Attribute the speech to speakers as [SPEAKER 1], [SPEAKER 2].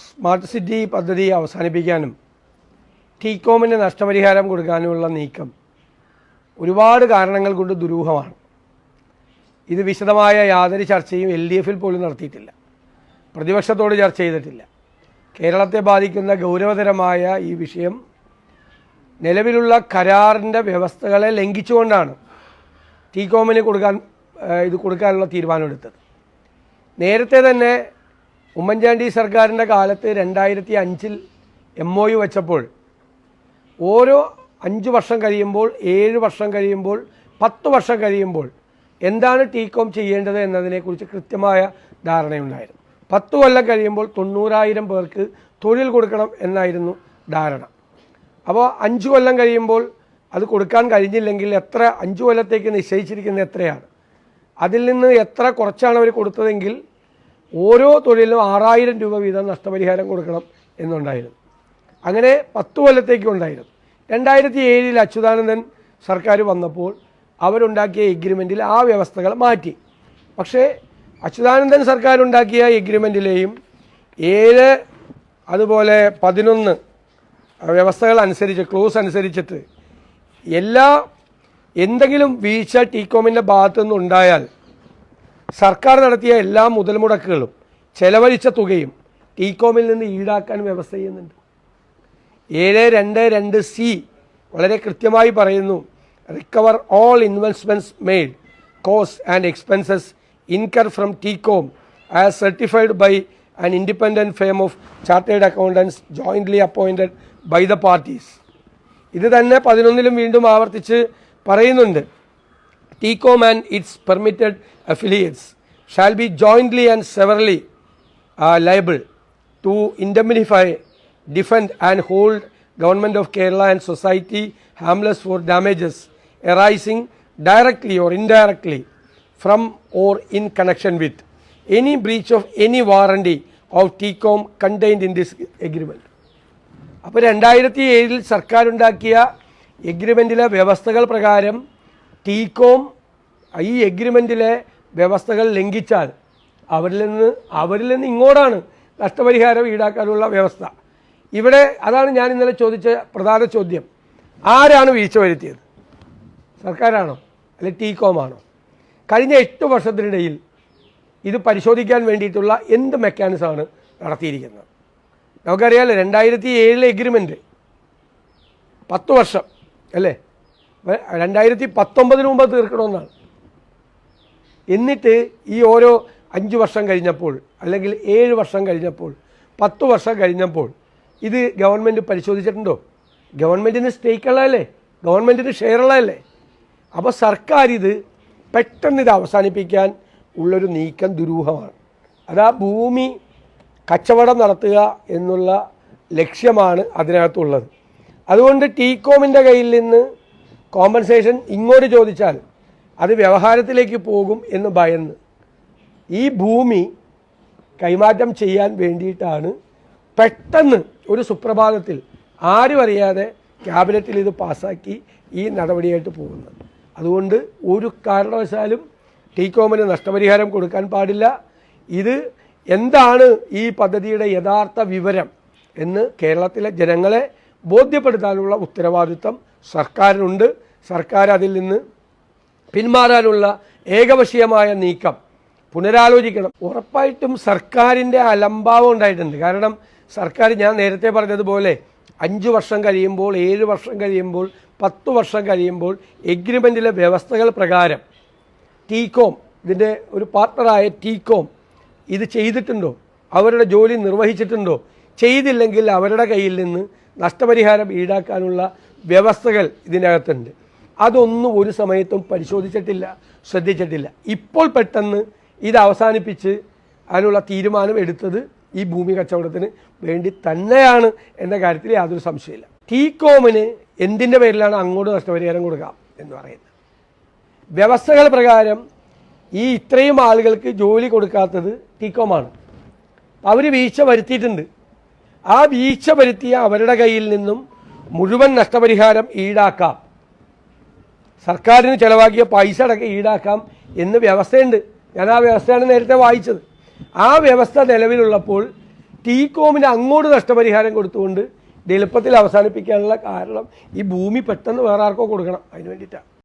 [SPEAKER 1] Smart city പദ്ധതി അവസാനിപ്പിക്കാനും ടീകോമിന് നഷ്ടപരിഹാരം കൊടുക്കാനുമുള്ള നീക്കം ഒരുപാട് കാരണങ്ങൾ കൊണ്ട് ദുരൂഹമാണ്. ഇത് വിശദമായ യാതൊരു ചർച്ചയും എൽ ഡി എഫിൽ പോലും നടത്തിയിട്ടില്ല. പ്രതിപക്ഷത്തോട് ചർച്ച ചെയ്തിട്ടില്ല. കേരളത്തെ ബാധിക്കുന്ന ഗൗരവതരമായ ഈ വിഷയം നിലവിലുള്ള കരാറിന്റെ വ്യവസ്ഥകളെ ലംഘിച്ചുകൊണ്ടാണ് ടീകോമിന് കൊടുക്കാൻ ഇത് കൊടുക്കാനുള്ള തീരുമാനമെടുത്തത്. നേരത്തെ തന്നെ ഉമ്മൻചാണ്ടി സർക്കാരിന്റെ കാലത്ത് രണ്ടായിരത്തി അഞ്ചിൽ എം ഒ യു വെച്ചപ്പോൾ ഓരോ അഞ്ച് വർഷം കഴിയുമ്പോൾ ഏഴ് വർഷം കഴിയുമ്പോൾ പത്ത് വർഷം കഴിയുമ്പോൾ എന്താണ് ടീകോം ചെയ്യേണ്ടത് എന്നതിനെക്കുറിച്ച് കൃത്യമായ ധാരണയുണ്ടായിരുന്നു. പത്ത് കൊല്ലം കഴിയുമ്പോൾ തൊണ്ണൂറായിരം പേർക്ക് തൊഴിൽ കൊടുക്കണം എന്നായിരുന്നു ധാരണ. അപ്പോൾ അഞ്ച് കൊല്ലം കഴിയുമ്പോൾ അത് കൊടുക്കാൻ കഴിഞ്ഞില്ലെങ്കിൽ എത്ര അഞ്ച് കൊല്ലത്തേക്ക് നിശ്ചയിച്ചിരിക്കുന്നത് എത്രയാണ്? അതിൽ നിന്ന് എത്ര കുറച്ചാണ് അവർ കൊടുത്തതെങ്കിൽ ഓരോ തൊഴിലിനും ആറായിരം രൂപ വീതം നഷ്ടപരിഹാരം കൊടുക്കണം എന്നുണ്ടായിരുന്നു. അങ്ങനെ പത്ത് കൊല്ലത്തേക്കും ഉണ്ടായിരുന്നു. രണ്ടായിരത്തി ഏഴിൽ അച്യുതാനന്ദൻ സർക്കാർ വന്നപ്പോൾ അവരുണ്ടാക്കിയ എഗ്രിമെന്റിൽ ആ വ്യവസ്ഥകൾ മാറ്റി. പക്ഷേ അച്യുതാനന്ദൻ സർക്കാർ ഉണ്ടാക്കിയ എഗ്രിമെന്റിലെയും ഏഴ് അതുപോലെ പതിനൊന്ന് വ്യവസ്ഥകൾ അനുസരിച്ച് ക്ലോസ് അനുസരിച്ചിട്ട് എല്ലാ എന്തെങ്കിലും വീഴ്ച ടീകോമിന്റെ ഭാഗത്തു നിന്നുണ്ടായാൽ സർക്കാർ നടത്തിയ എല്ലാ മുതൽ മുടക്കുകളും ചെലവഴിച്ച തുകയും ടീകോമിൽ നിന്ന് ഈടാക്കാൻ വ്യവസ്ഥ ചെയ്യുന്നുണ്ട്. ഏഴ് രണ്ട് രണ്ട് സി വളരെ കൃത്യമായി പറയുന്നു recover all investments made cost and expenses incur from TECOM as certified by an independent firm of chartered accountants jointly appointed by the parties ഇത് തന്നെ പതിനൊന്നിലും വീണ്ടും ആവർത്തിച്ച് പറയുന്നുണ്ട്. TCOM and its permitted affiliates shall be jointly and severally uh, liable to indemnify, defend and hold Government of Kerala and society harmless for damages arising directly or indirectly from or in connection with any breach of any warranty of TCOM contained in this agreement. അപ്പോൾ രണ്ടായിരത്തി ഏഴിൽ സർക്കാരുണ്ടാക്കിയ എഗ്രിമെന്റിലെ വ്യവസ്ഥകൾ പ്രകാരം TECOM ഈ എഗ്രിമെന്റിലെ വ്യവസ്ഥകൾ ലംഘിച്ചാൽ അവരിൽ നിന്ന് അവരിൽ നിന്ന് ഇങ്ങോട്ടാണ് നഷ്ടപരിഹാരം ഈടാക്കാനുള്ള വ്യവസ്ഥ. ഇവിടെ അതാണ് ഞാൻ ഇന്നലെ ചോദിച്ച പ്രധാന ചോദ്യം. ആരാണ് വീഴ്ച വരുത്തിയത്? സർക്കാരാണോ? അല്ലെ ടീകോമാണോ? കഴിഞ്ഞ എട്ട് വർഷത്തിനിടയിൽ ഇത് പരിശോധിക്കാൻ വേണ്ടിയിട്ടുള്ള എന്ത് മെക്കാനിസമാണ് നടത്തിയിരിക്കുന്നത്? നമുക്കറിയാലോ രണ്ടായിരത്തി ഏഴിലെ എഗ്രിമെന്റ് പത്ത് വർഷം അല്ലേ? രണ്ടായിരത്തി പത്തൊമ്പതിന് മുമ്പ് തീർക്കണമെന്നാണ്. എന്നിട്ട് ഈ ഓരോ അഞ്ച് വർഷം കഴിഞ്ഞപ്പോൾ അല്ലെങ്കിൽ ഏഴ് വർഷം കഴിഞ്ഞപ്പോൾ പത്ത് വർഷം കഴിഞ്ഞപ്പോൾ ഇത് ഗവൺമെന്റ് പരിശോധിച്ചിട്ടുണ്ടോ? ഗവൺമെന്റിന് സ്റ്റേക്ക് ഉള്ളതല്ലേ ഗവൺമെന്റിന് ഷെയർ ഉള്ളതല്ലേ അപ്പോൾ സർക്കാർ ഇത് പെട്ടെന്ന് ഇത് അവസാനിപ്പിക്കാൻ ഉള്ളൊരു നീക്കം ദുരൂഹമാണ്. അത് ഭൂമി കച്ചവടം നടത്തുക എന്നുള്ള ലക്ഷ്യമാണ് അതിനകത്തുള്ളത്. അതുകൊണ്ട് ടീകോമിന്റെ കയ്യിൽ നിന്ന് കോമ്പൻസേഷൻ ഇങ്ങോട്ട് ചോദിച്ചാൽ അത് വ്യവഹാരത്തിലേക്ക് പോകും എന്ന് ഭയന്ന്. ഈ ഭൂമി കൈമാറ്റം ചെയ്യാൻ വേണ്ടിയിട്ടാണ് പെട്ടെന്ന് ഒരു സുപ്രഭാതത്തിൽ ആരും അറിയാതെ ക്യാബിനറ്റിൽ ഇത് പാസ്സാക്കി ഈ നടപടിയായിട്ട് പോകുന്നത്. അതുകൊണ്ട് ഒരു കാരണവശാലും ടീകോമിന് നഷ്ടപരിഹാരം കൊടുക്കാൻ പാടില്ല. ഇത് എന്താണ് ഈ പദ്ധതിയുടെ യഥാർത്ഥ വിവരം എന്ന് കേരളത്തിലെ ജനങ്ങളെ ബോധ്യപ്പെടുത്താനുള്ള ഉത്തരവാദിത്വം സർക്കാരിനുണ്ട്. സർക്കാർ അതിൽ നിന്ന് പിന്മാറാനുള്ള ഏകപക്ഷീയമായ നീക്കം പുനരാലോചിക്കണം. ഉറപ്പായിട്ടും സർക്കാരിന്റെ അലംഭാവം ഉണ്ടായിട്ടുണ്ട്. കാരണം സർക്കാർ ഞാൻ നേരത്തെ പറഞ്ഞതുപോലെ അഞ്ച് വർഷം കഴിയുമ്പോൾ ഏഴ് വർഷം കഴിയുമ്പോൾ പത്ത് വർഷം കഴിയുമ്പോൾ എഗ്രിമെന്റിലെ വ്യവസ്ഥകൾ പ്രകാരം ടീകോം ഇതിന്റെ ഒരു പാർട്ണറായ ടീകോം ഇത് ചെയ്തിട്ടുണ്ടോ? അവരുടെ ജോലി നിർവഹിച്ചിട്ടുണ്ടോ? ചെയ്തില്ലെങ്കിൽ അവരുടെ കയ്യിൽ നിന്ന് നഷ്ടപരിഹാരം ഈടാക്കാനുള്ള വ്യവസ്ഥകൾ ഇതിനകത്തുണ്ട്. അതൊന്നും ഒരു സമയത്തും പരിശോധിച്ചിട്ടില്ല ശ്രദ്ധിച്ചിട്ടില്ല. ഇപ്പോൾ പെട്ടെന്ന് ഇത് അവസാനിപ്പിച്ച് അതിനുള്ള തീരുമാനം എടുത്തത് ഈ ഭൂമി കച്ചവടത്തിന് വേണ്ടി തന്നെയാണ് എന്ന കാര്യത്തിൽ യാതൊരു സംശയമില്ല ടീകോമിന് എന്തിന്റെ പേരിലാണ് അങ്ങോട്ട് നഷ്ടപരിഹാരം കൊടുക്കാം എന്ന് പറയുന്നത്? വ്യവസ്ഥകൾ പ്രകാരം ഈ ഇത്രയും ആളുകൾക്ക് ജോലി കൊടുക്കാത്തത് ടീകോമാണ് അവർ വീഴ്ച വരുത്തിയിട്ടുണ്ട്. ആ വീഴ്ച വരുത്തിയ അവരുടെ കയ്യിൽ നിന്നും മുഴുവൻ നഷ്ടപരിഹാരം ഈടാക്കാം. സർക്കാരിന് ചിലവാക്കിയ പൈസ അടക്കം ഈടാക്കാം എന്ന് വ്യവസ്ഥയുണ്ട്. ഞാൻ ആ വ്യവസ്ഥയാണ് നേരത്തെ വായിച്ചത്. ആ വ്യവസ്ഥ നിലവിലുള്ളപ്പോൾ ടീകോമിന് അങ്ങോട്ട് നഷ്ടപരിഹാരം കൊടുത്തുകൊണ്ട് എളുപ്പത്തിൽ അവസാനിപ്പിക്കാനുള്ള കാരണം ഈ ഭൂമി പെട്ടെന്ന് വേറെ ആർക്കോ കൊടുക്കണം. അതിന് വേണ്ടിയിട്ടാണ്.